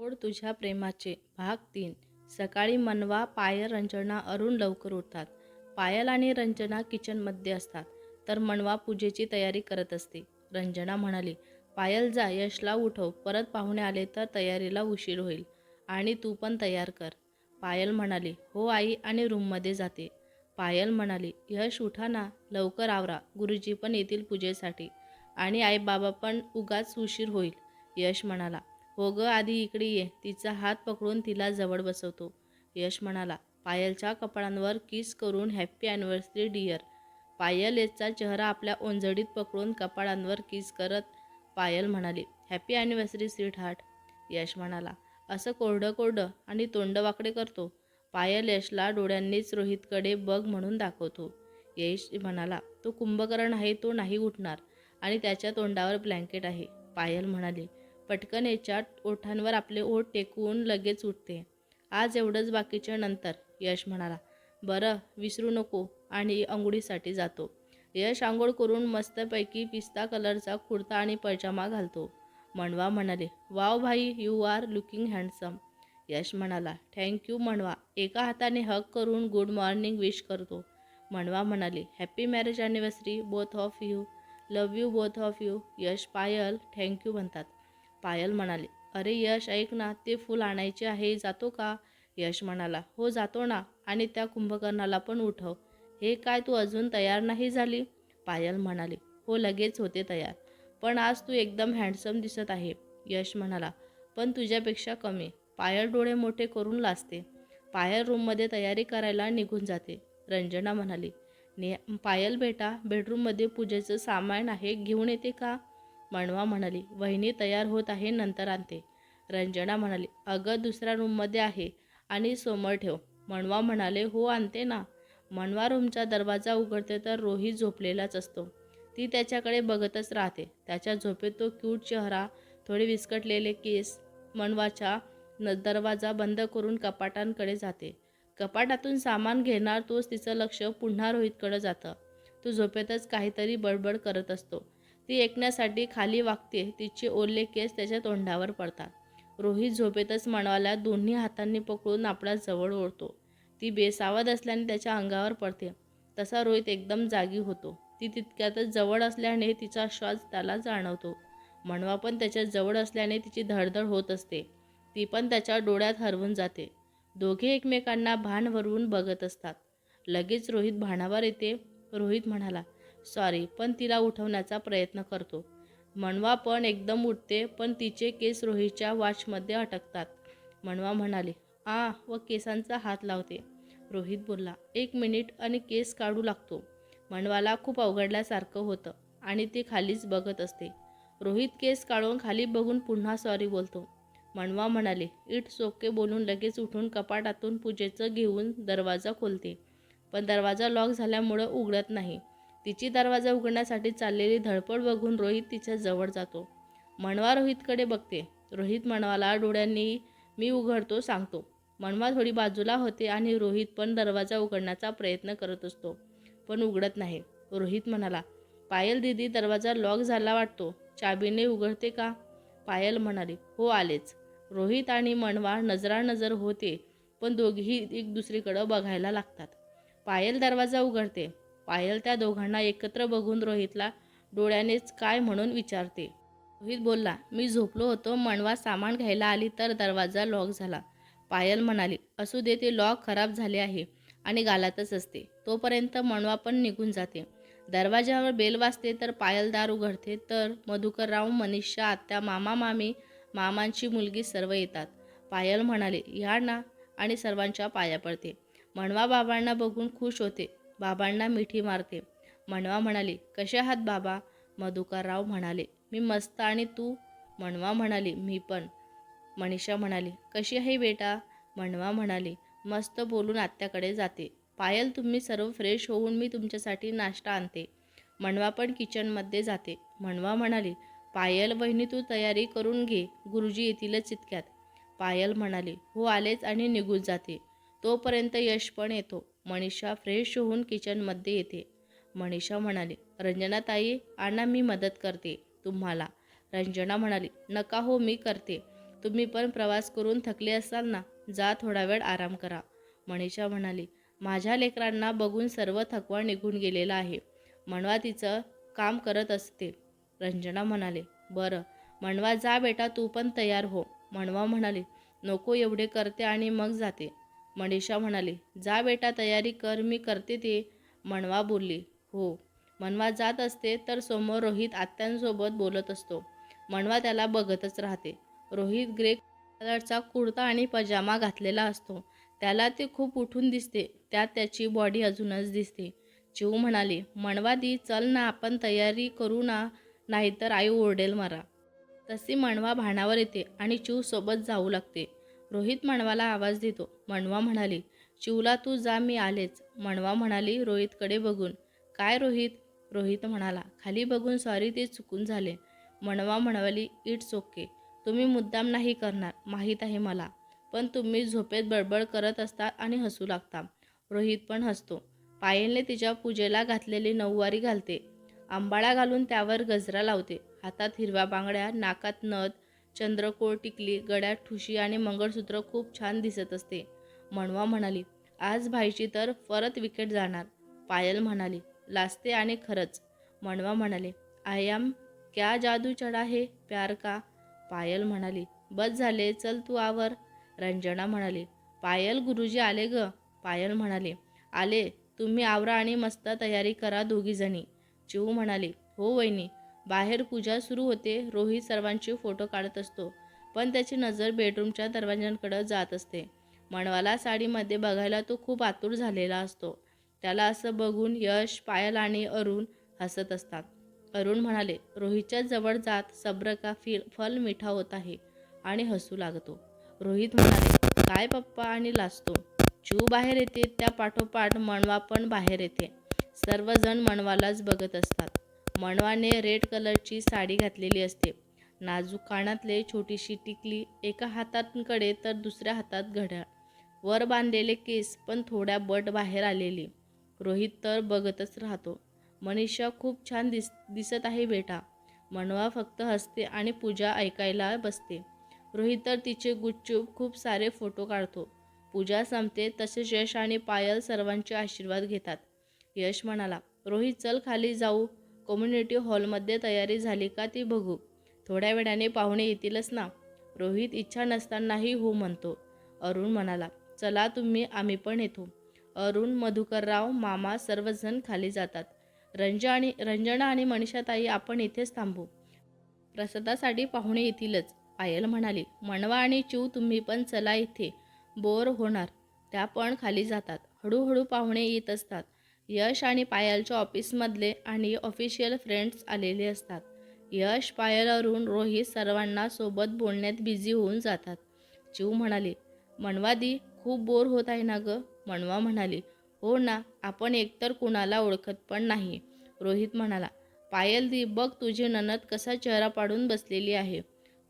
ओढ तुझ्या प्रेमाचे. भाग तीन. सकाळी मनवा पायल रंजना अरुण लवकर उठतात. पायल आणि रंजना किचनमध्ये असतात. तर मनवा पूजेची तयारी करत असते. रंजना म्हणाली पायल जा यशला उठव. परत पाहुणे आले तर तयारीला उशीर होईल. आणि तू पण तयार कर. पायल म्हणाली हो आई आणि रूममध्ये जाते. पायल म्हणाली यश उठा ना लवकर आवरा. गुरुजी पण येतील पूजेसाठी. आणि आई बाबा पण उगाच उशीर होईल. यश म्हणाला हो ग आधी इकडे ये. तिचा हात पकडून तिला जवळ बसवतो. यश म्हणाला पायलच्या कपाळांवर किस करून हॅप्पी ॲनिव्हर्सरी डिअर. पायल यशचा चेहरा आपल्या ओंजडीत पकडून कपाळांवर किस करत पायल म्हणाली happy anniversary sweetheart Yash म्हणाला असं कोरडं कोरडं आणि तोंड वाकडे करतो. पायल यशला डोळ्यांनीच रोहितकडे बघ म्हणून दाखवतो. यश म्हणाला तो कुंभकर्ण आहे तो नाही उठणार आणि त्याच्या तोंडावर ब्लँकेट आहे. पायल म्हणाली पटकन याच्या ओठांवर आपले ओठ टेकवून लगेच उठते. आज एवढंच बाकीच्या नंतर यश म्हणाला. बरं विसरू नको आणि अंघोळीसाठी जातो. यश आंघोळ करून मस्तपैकी पिस्ता कलरचा कुर्ता आणि पैजामा घालतो. म्हणवा म्हणाले वाव भाई you are looking handsome Yash म्हणाला थँक्यू म्हणवा एका हाताने हक करून गुड मॉर्निंग विश करतो. म्हणवा म्हणाली happy marriage anniversary both of you love you both of you Yash Payal thank you म्हणतात. पायल म्हणाले अरे यश ऐक ना ते फूल आणायचे आहे जातो का? यश म्हणाला हो जातो ना आणि त्या कुंभकर्णाला पण उठव. हे काय तू अजून तयार नाही झाली? पायल म्हणाली हो लगेच होते तयार. पण आज तू एकदम हँडसम दिसत आहे. यश म्हणाला पण तुझ्यापेक्षा कमी. पायल डोळे मोठे करून लाजते. पायल रूममध्ये तयारी करायला निघून जाते. रंजना म्हणाली ने पायल बेटा बेडरूममध्ये पूजेचं सामान आहे घेऊन येते का? म्हणवा म्हणाली वहिनी तयार होत आहे नंतर आणते. रंजना म्हणाली अगं दुसऱ्या रूममध्ये आहे आणि समोर ठेव. मणवा म्हणाले हो आणते ना. मणवा रूमचा दरवाजा उघडते तर रोहित झोपलेलाच असतो. ती त्याच्याकडे बघतच राहते. त्याच्या झोपेत तो क्यूट चेहरा थोडे विस्कटलेले केस मनवाच्या न दरवाजा बंद करून कपाटांकडे जाते. कपाटातून सामान घेणार तोच तिचं लक्ष पुन्हा रोहितकडं जातं. तो झोपेतच काहीतरी बडबड करत असतो. ती ऐकण्यासाठी खाली वागते. तिचे ओले केस त्याच्या तोंडावर पडतात. रोहित झोपेतच मनवाला दोन्ही हातांनी पकडून आपला जवळ ओढतो. ती बेसावध असल्याने त्याच्या अंगावर पडते. तसा रोहित एकदम जागी होतो. ती तितक्यातच जवळ असल्याने तिचा श्वास त्याला जाणवतो. मनवा पण त्याच्याजवळ असल्याने तिची धडधड होत असते. ती पण त्याच्या डोळ्यात हरवून जाते. दोघे एकमेकांना भान भरवून बघत असतात. लगेच रोहित भानावर येते. रोहित म्हणाला सॉरी पण तिला उठवण्याचा प्रयत्न करतो. मनवा पण एकदम उठते पण तिचे केस रोहितच्या वॉचमध्ये अटकतात. मनवा म्हणाली आ व केसांचा हात लावते. रोहित बोलला एक मिनिट आणि केस काढू लागतो. मनवाला खूप अवघडल्यासारखं होतं आणि ते खालीच बघत असते. रोहित केस काढून खाली बघून पुन्हा सॉरी बोलतो. मनवा म्हणाले इट सोके बोलून लगेच उठून कपाटातून पूजेचं घेऊन दरवाजा खोलते. पण दरवाजा लॉक झाल्यामुळं उघडत नाही. तिची दरवाजा उघडण्यासाठी चाललेली धडपड बघून रोहित तिच्या जवळ जातो. मनवा रोहितकडे बघते. रोहित मनवाला डोळ्यांनी मी उघडतो सांगतो. मनवा थोडी बाजूला होते आणि रोहित पण दरवाजा उघडण्याचा प्रयत्न करत असतो पण उघडत नाही. रोहित म्हणाला पायल दिदी दरवाजा लॉक झाला वाटतो. चाबीने उघडते का? पायल म्हणाली हो आलेच. रोहित आणि मनवा नजरानजर होते पण दोघेही एक दुसरीकडं बघायला लागतात. पायल दरवाजा उघडते. पायल त्या दोघांना एकत्र बघून रोहितला डोळ्यानेच काय म्हणून विचारते. रोहित बोलला मी झोपलो होतो मनवा सामान घ्यायला आली तर दरवाजा लॉक झाला पायल म्हणाली असू दे ते लॉक खराब झाले आहे आणि गालातच असते. तोपर्यंत मनवा पण निघून जाते. दरवाजावर बेल वाजते तर पायल दार उघडते तर मधुकरराव मनीषा आत्या मामा मामी मामांची मुलगी सर्व येतात पायल म्हणाले या ना आणि सर्वांच्या पाया पडते. मणवा बाबांना बघून खुश होते. बाबांना मिठी मारते. म्हणवा म्हणाली कसे आहात बाबा? मधुकरराव म्हणाले मी मस्त आणि तू? म्हणवा म्हणाली मी पण. मनीषा म्हणाली कशी आहे बेटा? म्हणवा म्हणाली मस्त बोलून आत्याकडे जाते. पायल तुम्ही सर्व फ्रेश होऊन मी तुमच्यासाठी नाश्ता आणते. म्हणवा पण किचनमध्ये जाते. म्हणवा म्हणाली पायल बहिणी तू तयारी करून घे. गुरुजी येतीलच इतक्यात. पायल म्हणाली हो आलेच आणि निघून जाते. तोपर्यंत यश पण येतो. मनीषा फ्रेश होऊन किचनमध्ये येते. मनीषा म्हणाली रंजनाताई आणा मी मदत करते तुम्हाला. रंजना म्हणाली नका हो मी करते. तुम्ही पण प्रवास करून थकले असाल ना जा थोडा वेळ आराम करा. मनीषा म्हणाली माझ्या लेकरांना बघून सर्व थकवा निघून गेलेला आहे. म्हणवा तिचं काम करत असते. रंजना म्हणाले बरं. म्हणवा जा बेटा तू पण तयार हो. म्हणवा म्हणाली नको एवढे करते आणि मग जाते. मनीषा म्हणाली जा बेटा तयारी कर मी करते ते. मनवा बोलली हो. मनवा जात असते तर समोर रोहित आत्यांसोबत बोलत असतो. मनवा त्याला बघतच राहते. रोहित ग्रे कलरचा कुर्ता आणि पजामा घातलेला असतो. त्याला ते खूप उठून दिसते. त्यात त्याची बॉडी अजूनच दिसते. चिऊ म्हणाली मनवा दी चल ना आपण तयारी करू ना नाहीतर आई ओरडेल मरा. तशी मणवा भाणावर येते आणि चिऊ सोबत जाऊ लागते. रोहित मणवाला आवाज देतो. मणवा म्हणाली शिवला तू जा मी आलेच. मणवा म्हणाली रोहितकडे बघून. काय रोहित? रोहित म्हणाला खाली बघून सॉरी ते चुकून झाले. मणवा म्हणाली इट्स ओके तुम्ही मुद्दाम नाही करणार माहीत आहे मला. पण तुम्ही झोपेत बडबड करत असता आणि हसू लागता. रोहित पण हसतो. पायलने तिच्या पूजेला घातलेली नऊवारी घालते. आंबाळा घालून त्यावर गजरा लावते. हातात हिरव्या बांगड्या नाकात नथ चंद्रकोळ टिकली गड्यात ठुशी आणि मंगळसूत्र खूप छान दिसत असते. म्हणवा म्हणाली आज भाईची तर परत विकेट जाणार. पायल म्हणाली लाजते आणि खरंच. म्हणवा म्हणाले आय एम क्या जादू चढा हे प्यार का? पायल म्हणाली बस झाले चल तू आवर. रंजना म्हणाली पायल गुरुजी आले ग. पायल म्हणाले आले तुम्ही आवरा आणि मस्त तयारी करा दोघीजणी. चिऊ म्हणाली हो वहिनी बाहेर पूजा सुरू होते रोहित सर्वांचे फोटो काढत असतो पण त्याची नजर बेडरूमच्या दरवाज्यांकडं जात असते. मणवाला साडीमध्ये बघायला तो खूप आतुर झालेला असतो. त्याला असं बघून यश पायल आणि अरुण हसत असतात. अरुण म्हणाले रोहितच्या जवळ जात सब्र का फल मिठा होत आहे आणि हसू लागतो. रोहित म्हणाले काय पप्पा आणि लाजतो. चू बाहेर येते त्या पाठोपाठ मणवा पण बाहेर येते. सर्वजण मणवालाच बघत असतात. मणवाने रेड कलरची साडी घातलेली असते. नाजूक कानातले छोटीशी टिकली एका हाताकडे तर दुसऱ्या हातात घड्याळ. वर बांधलेले केस पण थोड्या बट बाहेर आलेली. रोहित तर बघतच राहतो. मनीषा खूप छान दिस दिसत आहे बेटा. मनवा फक्त हसते आणि पूजा ऐकायला बसते. रोहित तर तिचे गुपचूप खूप सारे फोटो काढतो. पूजा संपते तसेच यश आणि पायल सर्वांचे आशीर्वाद घेतात. यश म्हणाला रोहित चल खाली जाऊ. कम्युनिटी हॉलमध्ये तयारी झाली का ती बघू. थोड्या वेळाने पाहुणे येतीलच ना. रोहित इच्छा नसतानाही हो म्हणतो. अरुण म्हणाला चला तुम्ही आम्ही पण येतो. अरुण मधुकरराव मामा सर्वजण खाली जातात. रंजा आणि रंजना आणि मनीषाताई आपण इथेच थांबू. प्रसादासाठी पाहुणे येतीलच. पायल म्हणाली मनवा आणि चिव तुम्ही पण चला इथे. बोर होणार. त्या पण खाली जातात. हळूहळू पाहुणे येत असतात. यश आणि पायलच्या ऑफिसमधले आणि ऑफिशियल फ्रेंड्स आलेले असतात. यश पायल अरुण रोहित सर्वांना सोबत बोलण्यात बिझी होऊन जातात. चिव म्हणाली मनवादी खूप बोर होत आहे ना गं? मनवा म्हणाली हो ना आपण एकतर कुणाला ओळखत पण नाही. रोहित म्हणाला पायल दी बघ तुझी ननद कसा चेहरा पाडून बसलेली आहे.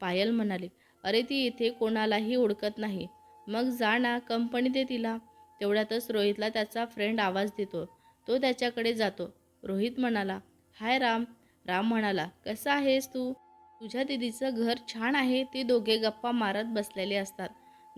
पायल म्हणाली अरे ती इथे कोणालाही ओळखत नाही. मग जा ना कंपनी दे तिला. तेवढ्यातच रोहितला त्याचा फ्रेंड आवाज देतो. तो त्याच्याकडे जातो. रोहित म्हणाला हाय राम. राम म्हणाला कसा आहेस तू? तुझ्या दिदीचं घर छान आहे ते दोघे गप्पा मारत बसलेले असतात.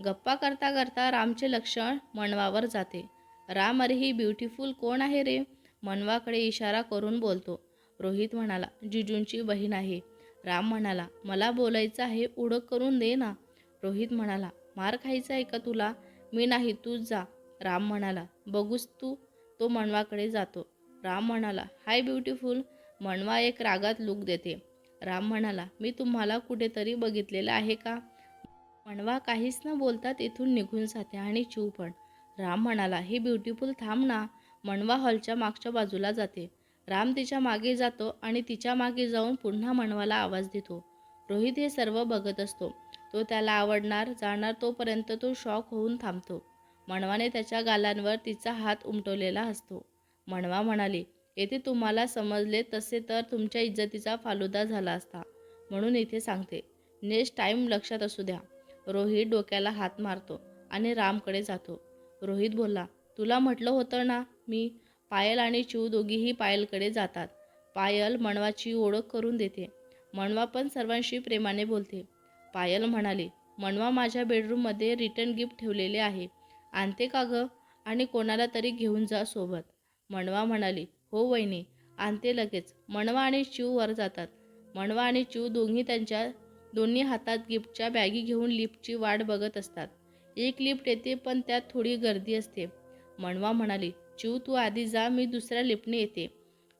गप्पा करता करता रामचे लक्ष मनवावर जाते. राम अरे ही ब्युटिफुल कोण आहे रे? मनवाकडे इशारा करून बोलतो. रोहित म्हणाला जिजूंची बहीण आहे. राम म्हणाला मला बोलायचं आहे उडक करून दे ना. रोहित म्हणाला मार खायचा आहे का तुला? मी नाही तूच जा. राम म्हणाला बघूस तू. तो मनवाकडे जातो. राम म्हणाला हाय ब्युटिफुल मनवा एक रागात लूक देते. राम म्हणाला मी तुम्हाला कुठेतरी बघितलेलं आहे का? मनवा काहीच न बोलता तिथून निघून जाते आणि चिव पण. राम म्हणाला हे ब्युटिफुल थांब ना मनवा हॉलच्या मागच्या बाजूला जाते. राम तिच्यामागे जातो आणि तिच्यामागे जाऊन पुन्हा मनवाला आवाज देतो. रोहित हे सर्व बघत असतो. तो त्याला आवडणार जाणार तोपर्यंत तो शॉक होऊन थांबतो. मनवाने त्याच्या गालांवर तिचा हात उमटवलेला असतो. मनवा म्हणाली येथे तुम्हाला समजले तसे तर तुमच्या इज्जतीचा फालुदा झाला असता म्हणून इथे सांगते नेक्स्ट टाईम लक्षात असू द्या रोहित डोक्याला हात मारतो आणि रामकडे जातो. रोहित बोलला तुला म्हटलं होतं ना मी? पायल आणि चिव दोघीही पायलकडे जातात. पायल मणवाची ओळख करून देते मणवा पण सर्वांशी प्रेमाने बोलते. पायल म्हणाली मनवा माझ्या बेडरूममध्ये रिटर्न गिफ्ट ठेवलेले आहे. आणते का गं? आणि कोणाला तरी घेऊन जा सोबत. मनवा म्हणाली हो वहिनी. आणते लगेच. मनवा आणि चिव वर जातात. मनवा आणि चिव दोन्ही त्यांच्या दोन्ही हातात गिफ्टच्या बॅगी घेऊन लिफ्टची वाट बघत असतात. एक लिफ्ट येते पण त्यात थोडी गर्दी असते. मनवा म्हणाली चिव तू आधी जा मी दुसऱ्या लिफ्टने येते.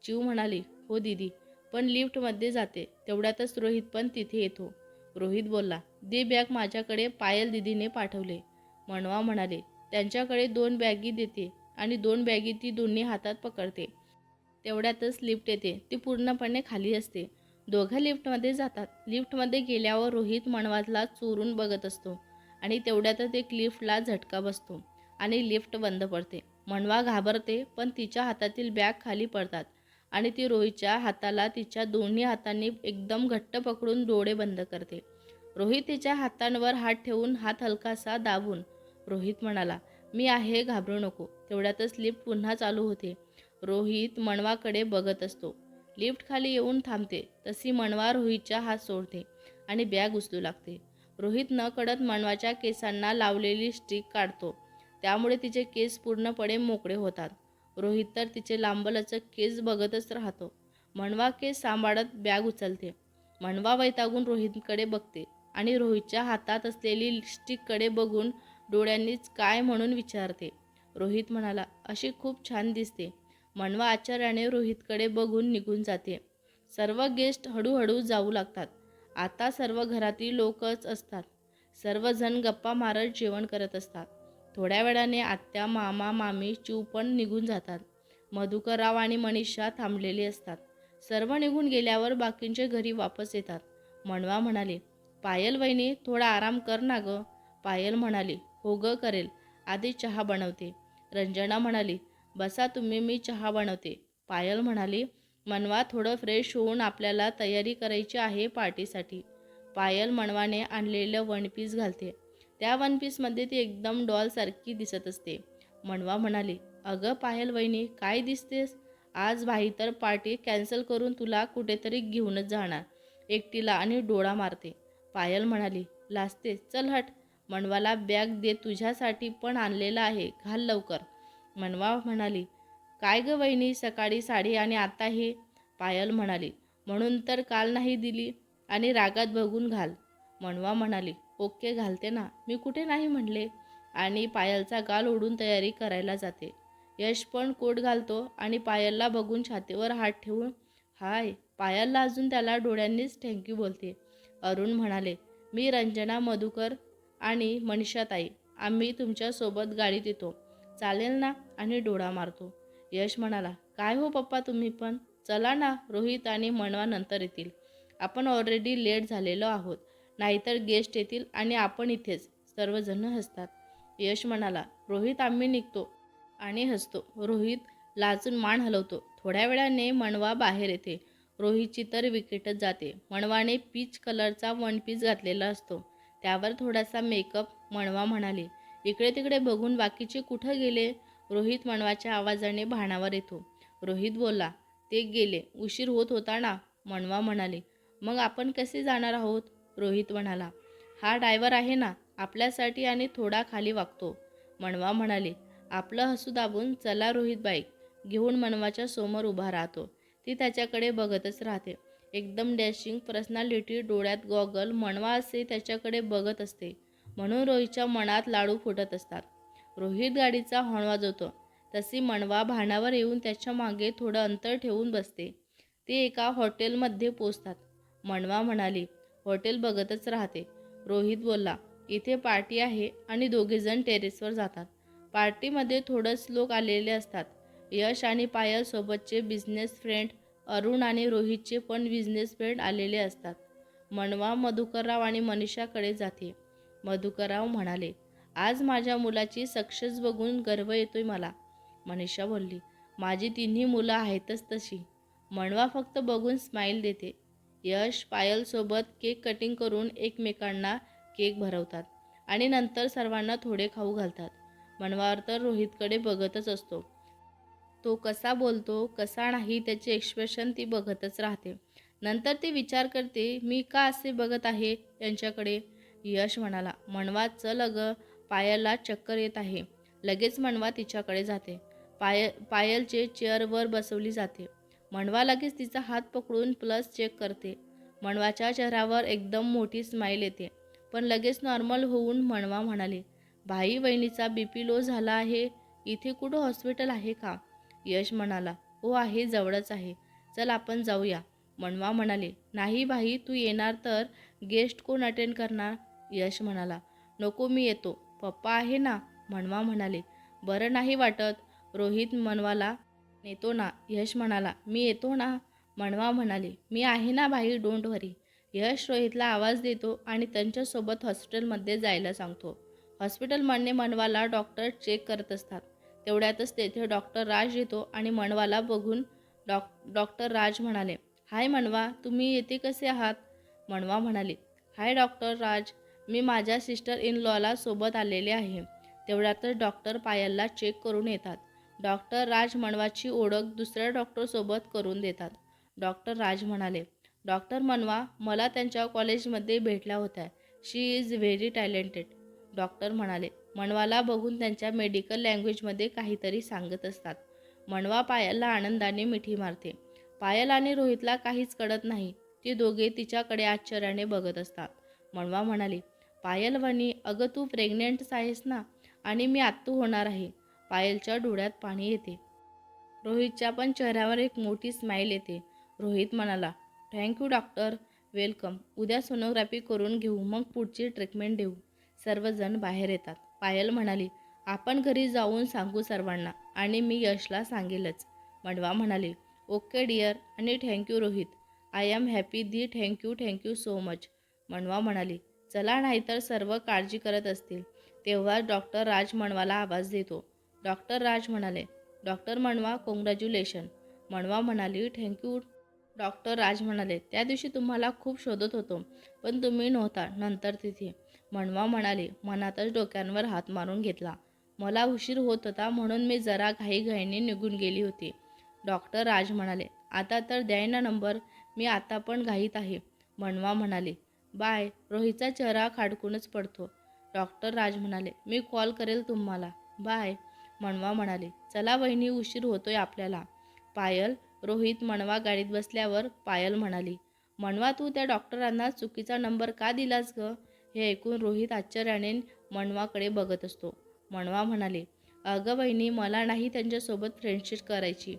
चिव म्हणाली हो दीदी. पण लिफ्टमध्ये जाते. तेवढ्यातच रोहित पण तिथे येतो. रोहित बोलला दे बॅग माझ्याकडे पायल दिदीने पाठवले. मनवा म्हणाले त्यांच्याकडे दोन बॅगी देते आणि दोन बॅगी ती दोन्ही हातात पकडते. तेवढ्यातच लिफ्ट येते. ती पूर्णपणे खाली असते. दोघं लिफ्टमध्ये जातात. लिफ्टमध्ये गेल्यावर रोहित मणवाजला चोरून बघत असतो आणि तेवढ्यातच एक लिफ्टला झटका बसतो आणि लिफ्ट बंद पडते. मणवा घाबरते पण तिच्या हातातील बॅग खाली पडतात आणि ती रोहितच्या हाताला तिच्या दोन्ही हातांनी एकदम घट्ट पकडून डोळे बंद करते. रोहित तिच्या हातांवर हात ठेवून हात हलकासा दाबून रोहित म्हणाला मी आहे घाबरू नको. तेवढ्यातच लिफ्ट पुन्हा चालू होते. रोहित मनवाकडे बघत असतो. लिफ्ट खाली येऊन थांबते तशी मनवा रोहितच्या हात सोडते आणि बॅग उचलू लागते. रोहित न कळत मनवाच्या केसांना लावलेली स्टिक काढतो. त्यामुळे तिचे केस पूर्णपणे मोकळे होतात. रोहित तर तिचे लांबलचक केस बघतच राहतो. मनवा केस सांभाळत बॅग उचलते. मनवा वैतागून रोहितकडे बघते आणि रोहितच्या हातात असलेली स्टिककडे बघून डोळ्यांनीच काय म्हणून विचारते? रोहित म्हणाला अशी खूप छान दिसते. मनवा आचार्याने रोहितकडे बघून निघून जाते. सर्व गेस्ट हळूहळू जाऊ लागतात. आता सर्व घरातील लोकच असतात. सर्वजण गप्पा मारत जेवण करत असतात. थोड्या वेळाने आत्या मामा मामी चिव पण निघून जातात. मधुकरराव आणि मनीषा थांबलेले असतात. सर्व निघून गेल्यावर बाकींचे घरी वापस येतात. मनवा म्हणाले पायल वहिनी थोडा आराम कर ना गं. पायल म्हणाली हो ग करेल. आधी चहा बनवते. रंजना म्हणाली बसा तुम्ही मी चहा बनवते. पायल म्हणाली मनवा थोडं फ्रेश होऊन आपल्याला तयारी करायची आहे पार्टीसाठी. पायल मनवाने आणलेलं वन पीस घालते. त्या वन पीसमध्ये ती एकदम डॉलसारखी दिसत असते. मनवा म्हणाली अगं पायल वहिनी काय दिसतेस? आज भाई तर पार्टी कॅन्सल करून तुला कुठेतरी घेऊनच जाणार. एकटीला आणि डोळा मारते. पायल म्हणाली लाजते चल हट. मनवाला बॅग दे तुझ्यासाठी पण आणलेलं आहे. घाल लवकर. मनवा म्हणाली काय ग वहिनी सकाळी साडी आणि आता हे? पायल म्हणाली म्हणून तर काल नाही दिली आणि रागात बघून घाल. मनवा म्हणाली ओके घालते ना. मी कुठे नाही म्हणले. आणि पायलचा गाल ओढून तयारी करायला जाते. यश पण कोट घालतो आणि पायलला बघून छातीवर हात ठेवून हाय. पायलला अजून त्याला डोळ्यांनीच थँक्यू बोलते. अरुण म्हणाले मी रंजना मधुकर आणि मनीषाताई आम्ही तुमच्यासोबत गाडीत येतो चालेल ना? आणि डोळा मारतो. यश म्हणाला काय हो पप्पा तुम्ही पण? चला ना रोहित आणि मनवा नंतर येतील. आपण ऑलरेडी लेट झालेलो आहोत. नाहीतर गेस्ट येतील आणि आपण इथेच. सर्वजण हसतात. यश म्हणाला रोहित आम्ही निघतो. आणि हसतो. रोहित लाचून मान हलवतो. थोड्या वेळाने मनवा बाहेर येते. रोहितची तर विकेटच जाते. मनवाने पीच कलरचा वन पीस घातलेला असतो. त्यावर थोडासा मेकअप मनवा म्हणाले. इकडे तिकडे बघून बाकीचे कुठं गेले? रोहित मनवाच्या आवाजाने भाणावर येतो. रोहित बोलला ते गेले. उशीर होत होता ना? मनवा म्हणाले. मग आपण कसे जाणार आहोत? रोहित म्हणाला. हा ड्रायव्हर आहे ना आपल्यासाठी आणि थोडा खाली वागतो. मनवा म्हणाले. आपलं हसू दाबून चला रोहित बाईक घेऊन मनवाच्या समोर उभा राहतो. ती त्याच्याकडे बघतच राहते. एकदम डॅशिंग पर्सनॅलिटी डोळ्यात गॉगल मनवा असे त्याच्याकडे बघत असते. म्हणून रोहितच्या मनात लाडू फुटत असतात. रोहित गाडीचा हॉर्न वाजवतो. तशी मनवा भानावर येऊन त्याच्यामागे थोडं अंतर ठेवून बसते. ते एका हॉटेलमध्ये पोचतात. मनवा म्हणाली हॉटेल बघतच राहते. रोहित बोलला इथे पार्टी आहे आणि दोघेजण टेरेसवर जातात. पार्टीमध्ये थोडंच लोक आलेले असतात. यश आणि पायल सोबतचे बिझनेस फ्रेंड अरुण आणि रोहितचे पण बिझनेस फ्रेंड आलेले असतात. मनवा मधुकरराव आणि मनीषाकडे जाते. मधुकरराव म्हणाले आज माझ्या मुलाची सक्सेस बघून गर्व येतोय मला. मनीषा बोलली माझी तिन्ही मुलं आहेतच तशी. मनवा फक्त बघून स्माईल देते. यश पायलसोबत केक कटिंग करून एकमेकांना केक भरवतात आणि नंतर सर्वांना थोडे खाऊ घालतात. मनवार तर रोहितकडे बघतच असतो. तो कसा बोलतो कसा नाही त्याचे एक्सप्रेशन ती बघतच राहते. नंतर ती विचार करते मी का असे बघत आहे? यांच्याकडे यश म्हणाला मनवा चल अगं पायलला चक्कर येत आहे. लगेच मनवा तिच्याकडे जाते. पाय पायलचे चेअरवर बसवली जाते. मनवा लगेच तिचा हात पकडून प्लस चेक करते. मनवाच्या चेहऱ्यावर एकदम मोठी स्माईल येते. पण लगेच नॉर्मल होऊन मनवा म्हणाले भाई वहिनीचा बी पी लो झाला आहे. इथे कुठं हॉस्पिटल आहे का? यश म्हणाला हो आहे जवळच आहे. चल आपण जाऊया. मनवा म्हणाले नाही भाई तू येणार तर गेस्ट कोण अटेंड करणार? यश म्हणाला नको मी येतो. पप्पा आहे ना? मनवा म्हणाले बरं नाही वाटत. रोहित मनवाला नेतो ना. यश म्हणाला मी येतो ना? मनवा म्हणाले मी आहे ना भाई डोंट वरी. यश रोहितला आवाज देतो आणि त्यांच्यासोबत हॉस्पिटलमध्ये जायला सांगतो. हॉस्पिटलमधने मनवाला डॉक्टर चेक करत असतात. तेवढ्यातच तेथे डॉक्टर राज येतो आणि मनवाला बघून डॉक डॉक्टर राज म्हणाले हाय मनवा तुम्ही येथे कसे आहात? मनवा म्हणाले हाय डॉक्टर राज मी माझ्या सिस्टर इन लॉला सोबत आलेले आहे. तेवढ्यातच डॉक्टर पायलला चेक करून येतात. डॉक्टर राज मनवाची ओळख दुसऱ्या डॉक्टरसोबत करून देतात. डॉक्टर राज म्हणाले डॉक्टर मनवा मला त्यांच्या कॉलेजमध्ये भेटल्या होत्या. She is very talented. Doctor म्हणाले मनवाला बघून त्यांच्या मेडिकल लँग्वेजमध्ये काहीतरी सांगत असतात. मनवा पायलला आनंदाने मिठी मारते. पायल आणि रोहितला काहीच कळत नाही. ते दोघे तिच्याकडे आश्चर्याने बघत असतात. मनवा म्हणाली पायल वनी अगं तू प्रेग्नेंटच आहेस ना? आणि मी आत्तू होणार आहे. पायलच्या डोळ्यात पाणी येते. रोहितच्या पण चेहऱ्यावर एक मोठी स्माईल येते. रोहित म्हणाला थँक्यू डॉक्टर वेलकम उद्या सोनोग्राफी करून घेऊ. मग पुढची ट्रीटमेंट देऊ. सर्वजण बाहेर येतात. पायल म्हणाली आपण घरी जाऊन सांगू सर्वांना आणि मी यशला सांगेलच. मडवा म्हणाले ओके डिअर आणि thank you Rohit. I am happy the thank you thank you so much. Manva म्हणाली चला नाहीतर सर्व काळजी करत असतील. तेव्हा डॉक्टर राज मनवाला आवाज देतो. डॉक्टर राज म्हणाले डॉक्टर मनवा कॉंग्रॅच्युलेशन. मनवा म्हणाली थँक्यू डॉक्टर राज म्हणाले त्या दिवशी तुम्हाला खूप शोधत होतो पण तुम्ही नव्हता नंतर तिथे. मनवा म्हणाले मनातच डोक्यांवर हात मारून घेतला. मला उशीर होत होता म्हणून मी जरा घाईघाईने निघून गेली होती. डॉक्टर राज म्हणाले आता तर द्याय ना नंबर मी आता पण घाईत आहे. मनवा म्हणाले बाय रोहितचा चेहरा खाडकूनच पडतो. डॉक्टर राज म्हणाले मी कॉल करेल तुम्हाला. बाय मनवा म्हणाले चला वहिनी उशीर होतोय आपल्याला. पायल रोहित मनवा गाडीत बसल्यावर पायल म्हणाली मनवा तू त्या डॉक्टरांना चुकीचा नंबर का दिलास ग? हे ऐकून रोहित आश्चर्याने मनवाकडे बघत असतो. मनवा म्हणाले अगं बहिणी मला नाही त्यांच्यासोबत फ्रेंडशिप करायची.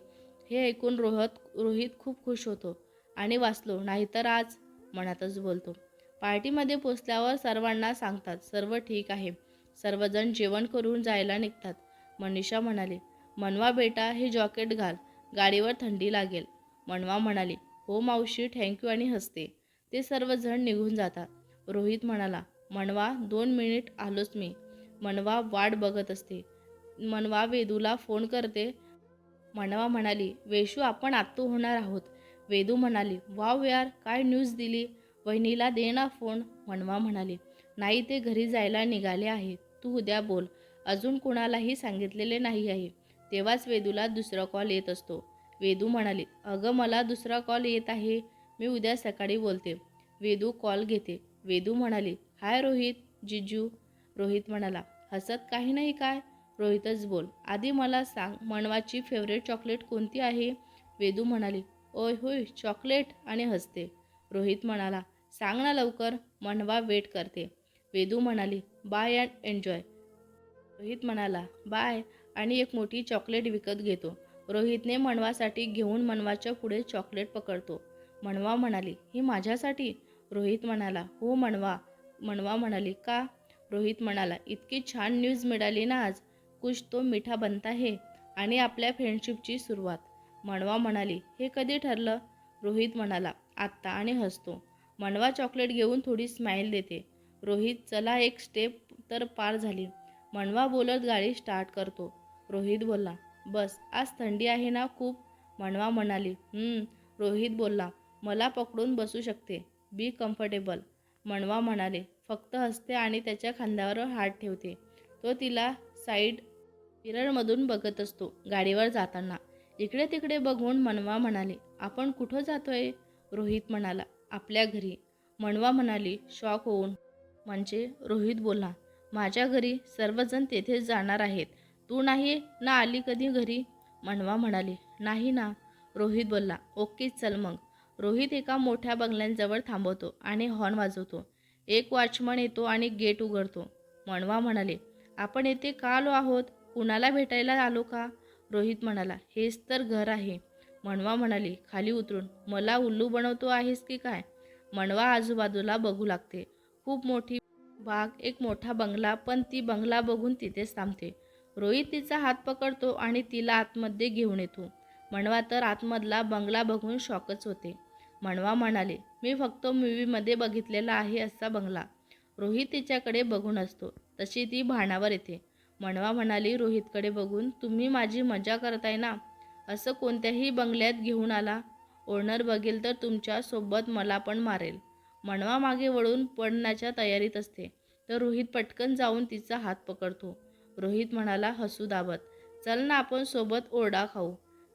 हे ऐकून रोहत रोहित खूप खुश होतो आणि वाचलो नाहीतर आज मनातच बोलतो. पार्टीमध्ये पोचल्यावर सर्वांना सांगतात सर्व ठीक आहे. सर्वजण जेवण करून जायला निघतात. मनीषा म्हणाले मनवा बेटा हे जॉकेट घाल. गाडीवर थंडी लागेल. मनवा म्हणाली हो मावशी थँक्यू आणि हसते. ते सर्वजण निघून जातात. रोहित म्हणाला मनवा दोन मिनिट आलोच मी. मनवा वाट बघत असते. मनवा वेदूला फोन करते. मनवा म्हणाली वेशू आपण आत्तू होणार आहोत. वेदू म्हणाली वाव यार काय न्यूज दिली? वहिनीला दे ना फोन मनवा म्हणाली नाही ते घरी जायला निघाले आहे. तू उद्या बोल. अजून कोणालाही सांगितलेले नाही आहे. तेव्हाच वेदूला दुसरा कॉल येत असतो. वेदू म्हणाली अगं मला दुसरा कॉल येत आहे. मी उद्या सकाळी बोलते. वेदू कॉल घेते. वेदू म्हणाली हाय रोहित जिजू रोहित म्हणाला हसत काही नाही काय? रोहितच बोल आधी मला सांग मनवाची फेवरेट चॉकलेट कोणती आहे? वेदू म्हणाली ओय होय चॉकलेट आणि हसते. रोहित म्हणाला सांग ना लवकर मनवा वेट करते. वेदू म्हणाली बाय अँड एन्जॉय रोहित म्हणाला बाय आणि एक मोठी चॉकलेट विकत घेतो. रोहितने मनवासाठी घेऊन मनवाच्या पुढे चॉकलेट पकडतो. मनवा म्हणाली ही माझ्यासाठी? रोहित म्हणाला हो मनवा. मनवा म्हणाली का? रोहित म्हणाला इतकी छान न्यूज मिळाली ना आज. कुछ तो मिठा बनता है आणि आपल्या फ्रेंडशिपची सुरुवात. मनवा म्हणाली हे कधी ठरलं? रोहित म्हणाला आत्ता आणि हसतो. मनवा चॉकलेट घेऊन थोडी स्माईल देते. रोहित चला एक स्टेप तर पार झाली. मनवा बोलत गाडी स्टार्ट करतो. रोहित बोलला बस आज थंडी आहे ना खूप. मनवा म्हणाली रोहित बोलला मला पकडून बसू शकते. बी कम्फर्टेबल मनवा म्हणाले. फक्त हसते आणि त्याच्या खांद्यावर हात ठेवते. तो तिला साईड मिररमधून बघत असतो गाडीवर जाताना. इकडे तिकडे बघून मनवा म्हणाले आपण कुठं जातोय? रोहित म्हणाला आपल्या घरी. मनवा म्हणाली शॉक होऊन. म्हणजे? रोहित बोलला माझ्या घरी सर्वजण तेथेच जाणार आहेत. तू नाही ना आली कधी घरी? मनवा म्हणाली नाही ना. रोहित बोलला ओके चल मग. रोहित एका मोठ्या बंगल्यांजवळ थांबवतो आणि हॉर्न वाजवतो. एक वॉचमन येतो आणि गेट उघडतो. मनवा म्हणाले आपण येथे का आलो आहोत? कुणाला भेटायला आलो का? रोहित म्हणाला हेच तर घर आहे. मनवा म्हणाली खाली उतरून मला उल्लू बनवतो आहेस की काय? मनवा आजूबाजूला बघू लागते. खूप मोठी बाग एक मोठा बंगला पण ती बंगला बघून तिथेच थांबते. रोहित तिचा हात पकडतो आणि तिला आतमध्ये घेऊन येतो. मनवा तर आतमधला बंगला बघून शॉकच होते. म्हणवा म्हणाले मी फक्त मूवीमध्ये बघितलेला आहे असा बंगला. रोहित तिच्याकडे बघून असतो. तशी ती भाणावर येते. मनवा म्हणाली रोहितकडे बघून तुम्ही माझी मजा करताय ना? असं कोणत्याही बंगल्यात घेऊन आला. ओनर बघेल तर तुमच्यासोबत मला पण मारेल. मनवा मागे वळून पडण्याच्या तयारीत असते. तर रोहित पटकन जाऊन तिचा हात पकडतो. रोहित म्हणाला हसू दाबत. चल ना आपण सोबत ओरडा खाऊ.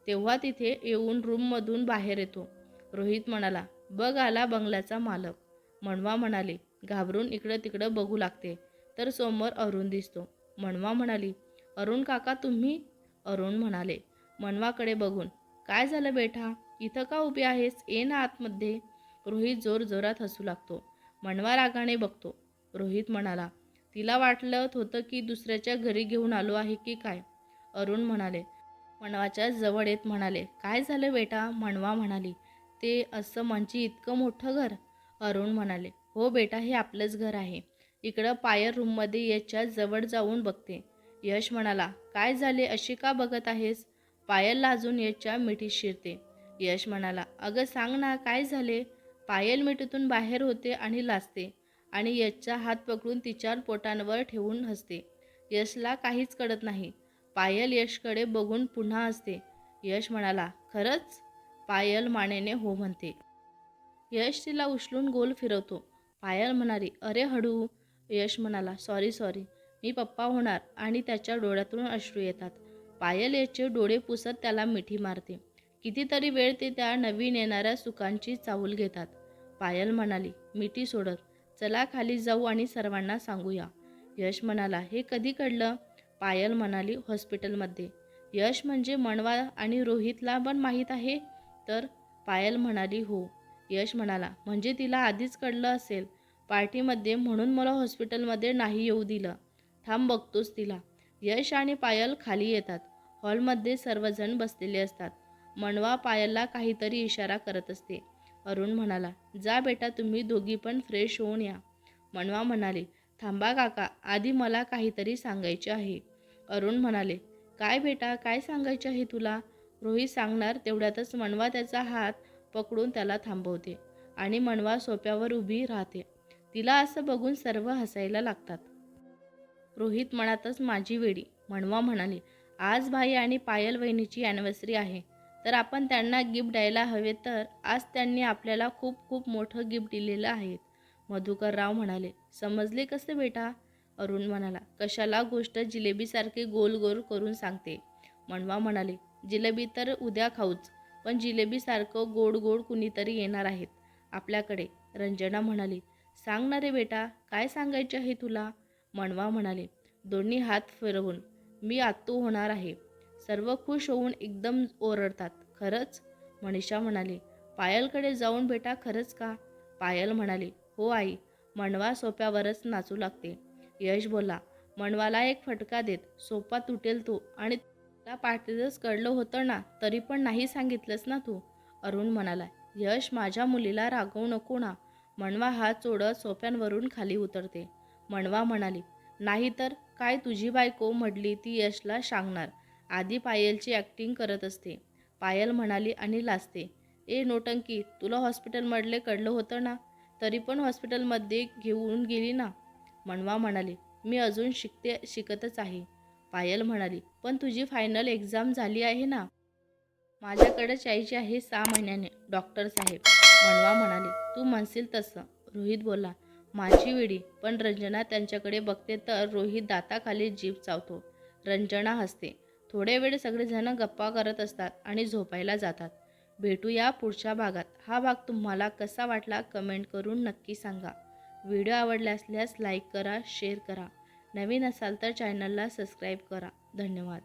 तेव्हा तिथे येऊन रूममधून बाहेर येतो. रोहित म्हणाला बघ आला बंगल्याचा मालक. मनवा म्हणाले घाबरून इकडं तिकडं बघू लागते. तर समोर अरुण दिसतो. मनवा म्हणाली अरुण काका तुम्ही? अरुण म्हणाले मनवाकडे बघून. काय झालं बेटा? इथं का उभी आहेस? ये ना आतमध्ये. रोहित जोर जोरात हसू लागतो. मनवा रागाने बघतो. रोहित म्हणाला तिला वाटलं होतं की दुसऱ्याच्या घरी घेऊन आलो आहे की काय? अरुण म्हणाले मनवाच्या जवळ येत म्हणाले काय झालं बेटा? मनवा म्हणाली ते असं म्हणजे इतकं मोठं घर? अरुण म्हणाले हो बेटा हे आपलंच घर आहे. इकडं पायर रूममध्ये यशच्या जवळ जाऊन बघते. यश म्हणाला काय झाले? अशी का बघत आहेस? पायल लाजून यशच्या मिठीत शिरते. यश म्हणाला अगं सांग ना काय झाले? पायल मिठीतून बाहेर होते आणि लाजते आणि यशचा हात पकडून तिच्या पोटांवर ठेवून हसते. यशला काहीच कळत नाही. पायल यशकडे बघून पुन्हा हसते. यश म्हणाला खरंच? पायल मानेने हो म्हणते. यश तिला उचलून गोल फिरवतो. पायल म्हणाली अरे हळू यश म्हणाला सॉरी सॉरी. मी पप्पा होणार आणि त्याच्या डोळ्यातून अश्रू येतात. पायल याचे डोळे पुसत त्याला मिठी मारते. कितीतरी वेळ ते त्या नवीन येणाऱ्या सुखांची चावूल घेतात. पायल म्हणाली मिठी सोडत. चला खाली जाऊ आणि सर्वांना सांगूया. यश म्हणाला हे कधी कळलं? पायल म्हणाली हॉस्पिटलमध्ये. यश म्हणजे मनवा आणि रोहितला पण माहीत आहे? तर पायल म्हणाली हो. यश म्हणाला म्हणजे तिला आधीच कळलं असेल. पार्टीमध्ये म्हणून मला हॉस्पिटलमध्ये नाही येऊ दिलं. थांब बघतोस तिला. यश आणि पायल खाली येतात. हॉलमध्ये सर्वजण बसलेले असतात. मनवा पायलला काहीतरी इशारा करत असते. अरुण म्हणाला जा बेटा तुम्ही दोघी पण फ्रेश होऊन या. मनवा म्हणाले थांबा काका आधी मला काहीतरी सांगायचे आहे. अरुण म्हणाले काय बेटा काय सांगायचे आहे तुला? रोहित सांगणार तेवढ्यातच मनवा त्याचा हात पकडून त्याला थांबवते आणि मनवा सोप्यावर उभी राहते. तिला असं बघून सर्व हसायला लागतात. रोहित मनातच माझी वेडी. मनवा म्हणाली आज भाई आणि पायल वहिनीची ॲनिव्हर्सरी आहे. तर आपण त्यांना गिफ्ट द्यायला हवे तर आज त्यांनी आपल्याला खूप खूप मोठं गिफ्ट दिलेलं आहे. मधुकर राव म्हणाले समजले कसे बेटा? अरुण म्हणाला कशाला गोष्ट जिलेबीसारखे गोल गोल करून सांगते? मनवा म्हणाले जिलेबी तर उद्या खाऊच पण जिलेबीसारखं गोड गोड कुणीतरी येणार आहेत आपल्याकडे. रंजना म्हणाली सांग ना रे बेटा काय सांगायचे आहे तुला? मनवा म्हणाले दोन्ही हात फिरवून मी आत्तू होणार आहे. सर्व खुश होऊन एकदम ओरडतात खरंच? मनीषा म्हणाली पायलकडे जाऊन बेटा खरंच का? पायल म्हणाली हो आई. मनवा सोप्यावरच नाचू लागते. यश बोला. मनवाला एक फटका देत सोपा तुटेल तू आणि त्या पाठीतच कळलं होतं ना तरी पण नाही सांगितलंस ना तू? अरुण म्हणाला. यश माझ्या मुलीला रागवू नको ना. मनवा हात चोडत सोफ्यांवरून खाली उतरते. मनवा म्हणाली. नाही तर काय तुझी बायको म्हटली ती यशला सांगणार. आधी पायलची ॲक्टिंग करत असते. पायल म्हणाली आणि लाजते. ए नोटंकी तुला हॉस्पिटलमधले कळलं होतं ना? तरी पण हॉस्पिटलमध्ये घेऊन गेली ना? मनवा म्हणाली मी अजून शिकते शिकतच आहे. पायल म्हणाली पण तुझी फायनल एक्झाम झाली आहे ना? माझ्याकडेच यायची आहे सहा महिन्याने डॉक्टर साहेब. मनवा म्हणाले तू म्हणशील तसं. रोहित बोला माझी वेडी पण रंजना त्यांच्याकडे बघते तर रोहित दाताखाली जीभ चावतो. रंजना हसते. थोडे वेळ सगळेजण गप्पा करत असतात आणि झोपायला जातात. भेटूया पुढच्या भागात. हा भाग तुम्हाला कसा वाटला कमेंट करून नक्की सांगा. व्हिडिओ आवडला असल्यास लाईक करा शेअर करा. नवीन असाल तर चॅनलला सबस्क्राईब करा. धन्यवाद.